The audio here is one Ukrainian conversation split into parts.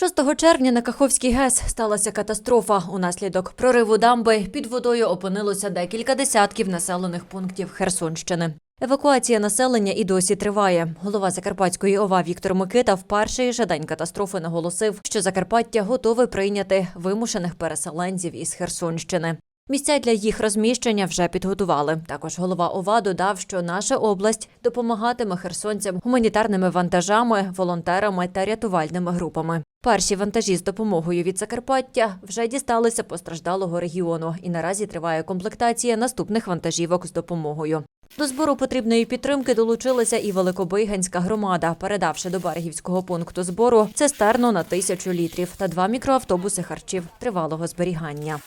6 червня на Каховський ГЕС сталася катастрофа. Унаслідок прориву дамби під водою опинилося декілька десятків населених пунктів Херсонщини. Евакуація населення і досі триває. Голова Закарпатської ОВА Віктор Микита в перший же день катастрофи наголосив, що Закарпаття готове прийняти вимушених переселенців із Херсонщини. Місця для їх розміщення вже підготували. Також голова ОВА додав, що наша область допомагатиме херсонцям гуманітарними вантажами, волонтерами та рятувальними групами. Перші вантажі з допомогою від Закарпаття вже дісталися постраждалого регіону, і наразі триває комплектація наступних вантажівок з допомогою. До збору потрібної підтримки долучилася і Великобийганська громада, передавши до берегівського пункту збору цистерну на тисячу літрів та два мікроавтобуси харчів тривалого зберігання.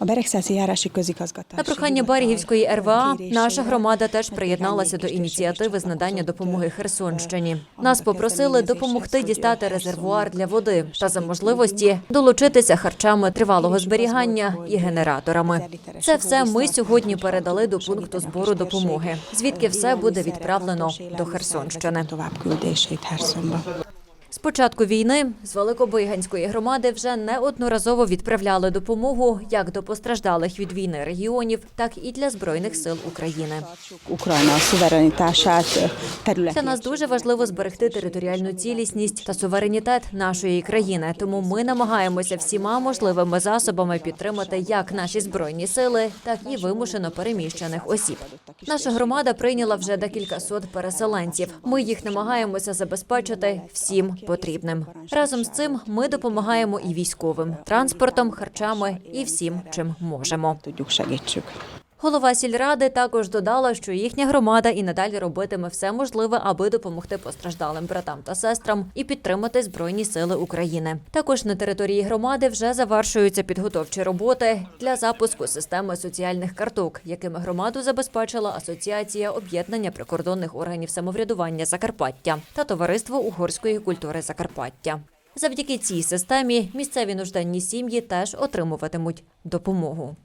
A Beregszászi járási közigazgatás. На прохання Берегівської РВА наша громада теж приєдналася до ініціативи з надання допомоги Херсонщині. Нас попросили допомогти дістати резервуар для води та за можливості долучитися харчами тривалого зберігання і генераторами. Це все ми сьогодні передали до пункту збору допомоги, звідки все буде відправлено до Херсонщини. З початку війни з Великобиганської громади вже неодноразово відправляли допомогу як до постраждалих від війни регіонів, так і для збройних сил України. Ukrajna szuverenitását Для нас дуже важливо зберегти територіальну цілісність та суверенітет нашої країни. Тому ми намагаємося всіма можливими засобами підтримати як наші збройні сили, так і вимушено переміщених осіб. Наша громада прийняла вже декілька сот переселенців. Ми їх намагаємося забезпечити всім потрібним. Разом з цим ми допомагаємо і військовим транспортом, харчами і всім, чим можемо. Голова сільради також додала, що їхня громада і надалі робитиме все можливе, аби допомогти постраждалим братам та сестрам і підтримати збройні сили України. Також на території громади вже завершуються підготовчі роботи для запуску системи соціальних карток, якими громаду забезпечила Асоціація об'єднання прикордонних органів самоврядування Закарпаття та Товариство угорської культури Закарпаття. Завдяки цій системі місцеві нужденні сім'ї теж отримуватимуть допомогу.